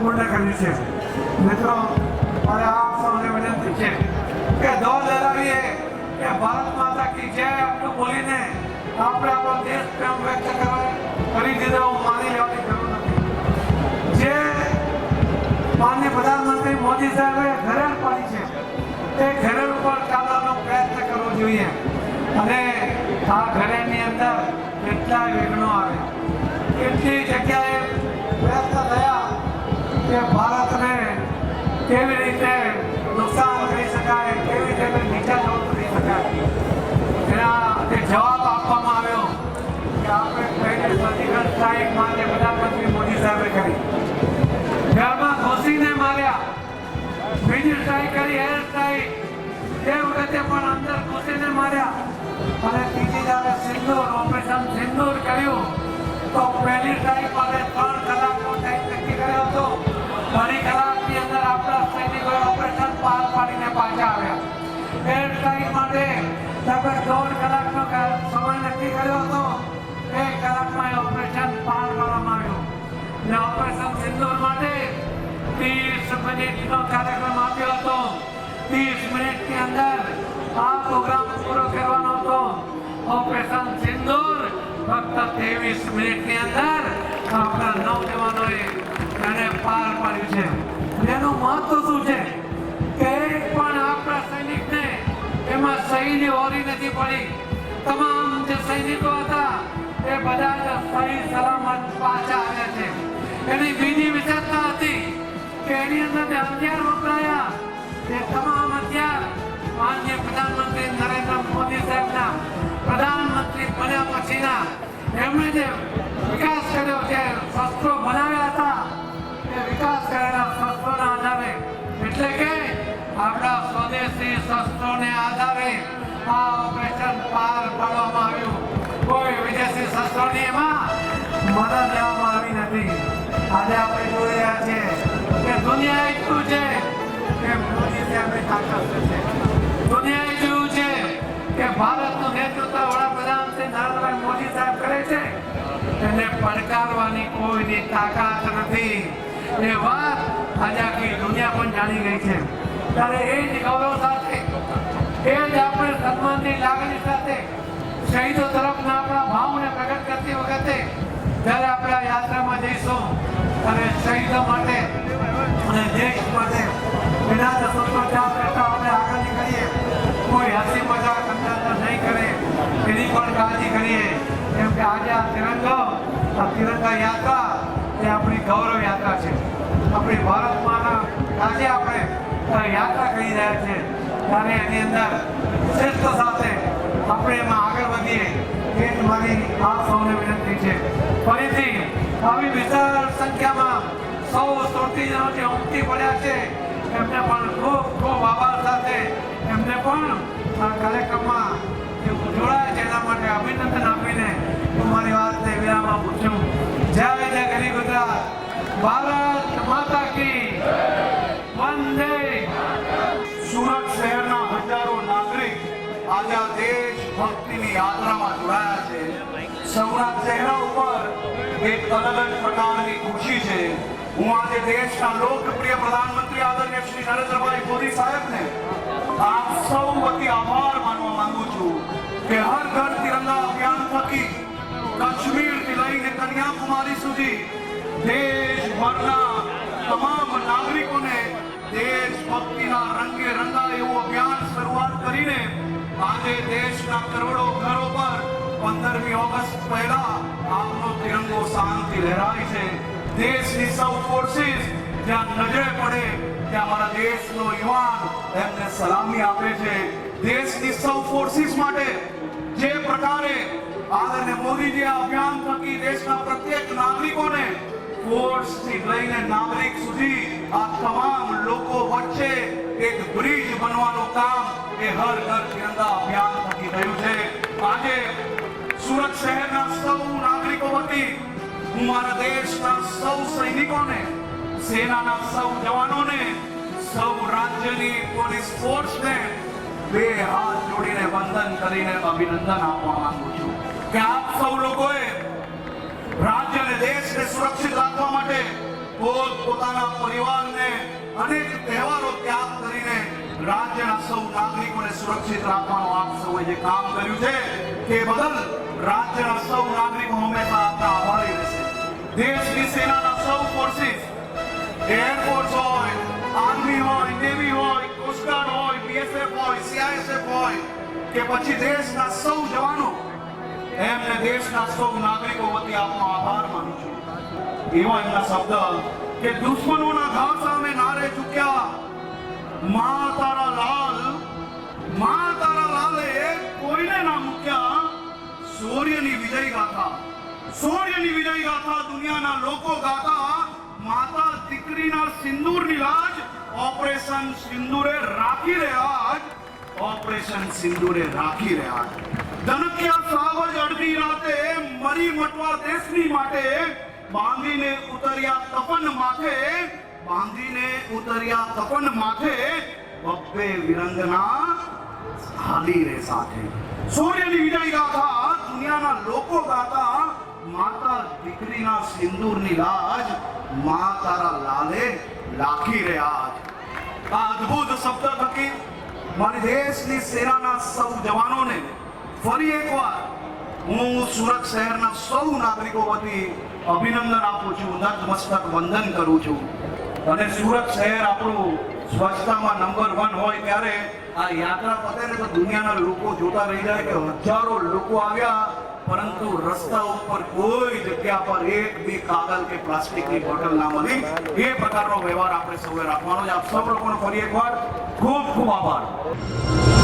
પૂર્ણ કર્યું છે. મિત્રો મારે આપ સૌને વિનંતી છે કે દોડ લગાવીએ કે ભારત માતા કી જય આપણું બોલીને આપણે આપણો દેશ પ્રેમ વ્યક્ત કરી દીધો, હું માની લેવાની જરૂર નથી. જે માનનીય પ્રધાનમંત્રી મોદી સાહેબે ઘરેડ પાડી છે, તે ઘરેડ ઉપર ચાલવાનો પ્રયત્ન કરવો જોઈએ. અને આ ઘરેડની અંદર કેટલા વિઘ્નો આવે. કેટલી જગ્યાએ એર વખતે પણ અંદર ઘૂસીને માર્યા. અને ત્રીજી જ્યારે સિંદૂર, ઓપરેશન સિંદૂર કર્યું. તો પહેલી સ્ટ્રાઇક માટે ત્રણ કલાકનો ટાઈમ નક્કી કર્યો હતો. ઘણી કલાકની અંદર આપણા સૈનિકોએ ઓપરેશન પાર પાડીને પાછા આવ્યા. એર સ્ટ્રાઇક માટે તમે દોઢ કલાકનો સમય નક્કી કર્યો હતો. એક કલાકમાં એ ઓપરેશન પાર પાડવામાં આવ્યું. ને ઓપરેશન સિંદૂર માટે ત્રીસ મિનિટનો કાર્યક્રમ આપ્યો ઓપરેશન સિંદૂર, ફક્ત ત્રેવીસ મિનિટની અંદર આપણા નવજવાનોએ તેને પાર પાડ્યું છે. એનું મહત્વ શું છે? કે એક પણ આપણા સૈનિકને એમાં શહીદી હોરી નથી પડી. તમામ જે સૈનિકો હતા, એ બધા જ સહી સલામત પાછા આવ્યા છે. એની બીજી વિશેષતા હતી કે એની અંદર જે હથિયાર વપરાયા તે તમામ પછીના એમણે જે વિકાસ કર્યો જે શસ્ત્રો બનાવ્યા હતા. એ વિકાસ કરેલા શસ્ત્રોના આધારે. એટલે કે આપણા સ્વદેશી શસ્ત્રોને આધારે આ ઓપરેશન પાર પાડવામાં આવ્યું. કોઈ વિદેશી શસ્ત્રોની એમાં મદદ લેવામાં આવી નથી. આજે આપણે જોઈ રહ્યા છીએ કે દુનિયા એટલું છે? કે મોદી સાહેબની તાકાત છે? દુનિયાએ જોયું છે કે ભારતનું નેતૃત્વ વડાપ્રધાન શ્રી મોદી સાહેબ કરે છે એને પડકારવાની કોઈની તાકાત નથી. એ વાત આજે આખી દુનિયા પણ જાણી ગઈ છે. ત્યારે એ જ ગૌરવ સાથે, એ જ આપણે સન્માનની લાગણી સાથે શહીદો તરફના આપણા ભાવને પ્રગટ કરતી વખતે જ્યારે આપણે આ યાત્રામાં જઈશું અને શહીદો માટે અને દેશ માટે એના સૂત્રોચ્ચાર કરતા આપણે આગળ નીકળીએ કોઈ હસી મજાક અંદર નહીં કરે. એની પણ કાળજી કરીએ કેમ કે આજે આ તિરંગો આ તિરંગા યાત્રા એ આપણી ગૌરવ યાત્રા છે આપણી ભારત માના આજે આપણે યાત્રા કરી રહ્યા છે ત્યારે એની અંદર શ્રેષ્ઠ સાથે આપણે એમાં આગળ વધીએ એ મારી આપ સૌને વિનંતી છે ફરીથી આવી વિશાળ સંખ્યામાં સૌ સુરતીજનો જે ઉમટી પડ્યા છે એમને પણ ખૂબ ખૂબ આભાર સાથે એમને પણ આ કાર્યક્રમમાં જોડાયા તેના માટે અભિનંદન આપીને હું મારી વાતને વિરામ છું. જય જય ગરી ગુજરાત. ભારત માતા કી વંદે. સુરત શહેરના હજારો નાગરિક આજે આ દેશ ભક્તિની યાત્રામાં જોડાયા છે. સૌના ચહેરા ઉપર એક અલગ જ પ્રકારની ખુશી છે. હું આજે દેશના લોકપ્રિય પ્રધાનમંત્રી આદરણીય શ્રી નરેન્દ્રભાઈ મોદી સાહેબને આપ સૌ વતી આભાર માનવા માંગુ છું. કે હર ઘર તિરંગા અભિયાન થકી કાશ્મીરથી લઈને કન્યાકુમારી સુધી દેશભરના તમામ નાગરિકોને દેશભક્તિના રંગે રંગાય એવું અભિયાન શરૂઆત કરીને આજે દેશના કરોડો ઘરો પર પંદરમી ઓગસ્ટ પહેલા આપનો તિરંગો શાંતિ લહેરાય છે. દેશની સૌ ફોર્સિસ જ્યાં નજરે પડે ત્યાં અમારા દેશનો યુવાન એમને સલામી આપે છે. દેશની સૌ ફોર્સિસ માટે જે પ્રકારે આદરણીય મોદીજી આ અભિયાન થકી દેશના પ્રત્યેક નાગરિકોને ફોર્સથી લઈને નાગરિક સુધી આ તમામ લોકો વચ્ચે એક બ્રિજ બનવાનું કામ એ હર ઘર તિરંગા અભિયાન થકી થયું છે. આજે સુરત શહેરના સૌ નાગરિકો વતી હું મારા દેશના સૌ સૈનિકોને, સેનાના સૌ જવાનોને, સૌ રાજ્યની પોલીસ ફોર્સને બે હાથ જોડીને વંદન કરીને અભિનંદન આપવા માંગુ છું કે આપ સૌ લોકોએ રાજ્ય અને દેશને સુરક્ષિત રાખવા માટે પોત પોતાના પરિવારને અનેક તહેવારો ત્યાગ કરીને રાજ્યના સૌ નાગરિકોને સુરક્ષિત રાખવાનું આપ સૌએ જે કામ કર્યું છે તે બદલ રાજ્યના સૌ નાગરિકો કે પછી દેશના સૌ જવાનો એમને દેશના સૌ નાગરિકો વતી આપનો આભાર માનું છું. એવા એમના શબ્દ કે દુશ્મનોના ઘા સામે નારે ચૂક્યા મા તારા લાલ, મા તારા લાલે કોઈને ના મૂક્યા. સૂર્યની વિજય ગાથા, સૂર્યની વિજય ગાથા દુનિયાના લોકો ગાતા. માતા દીકરીના સિંદૂરની લાજ ઓપરેશન સિંદૂરે રાખી રહ્યા. ઓપરેશન સિંદુરે રાખી રહ્યા છે. ધનકિયા સાવજ અડધી રાતે મરી મટવા દેશની માટે બાંધીને ઉતર્યા તપન માથે, બાંધીને ઉતર્યા તપન માથે બબ્બે વિરંગના હાલી રે સાથે. સૂર્યની વિજય ગાથા દુનિયાના લોકો ગાતા, માતા દીકરીના સિંદૂરની લાજ મા તારા લાલે લાખી રહ્યા આ અદ્ભુત શબ્દ થકી મારી દેશની સેનાના સૌ જવાનોને ફરી એકવાર હું સુરત શહેરના સૌ નાગરિકો વતી અભિનંદન આપું છું નતમસ્તક વંદન કરું છું. અને સુરત શહેર આપણું સ્વચ્છતામાં નંબર વન હોય ત્યારે આ યાત્રા પતે ને તો દુનિયાના લોકો જોતા રહી જાય કે હજારો લોકો આવ્યા પરંતુ રસ્તા ઉપર કોઈ જગ્યા પર એક બી કાગળ કે પ્લાસ્ટિકની બોટલ ના મળી. એ પ્રકારનો વ્યવહાર આપણે સૌએ રાખવાનો છે. આપ સૌ લોકોનો ફરી એકવાર ખૂબ ખૂબ આભાર.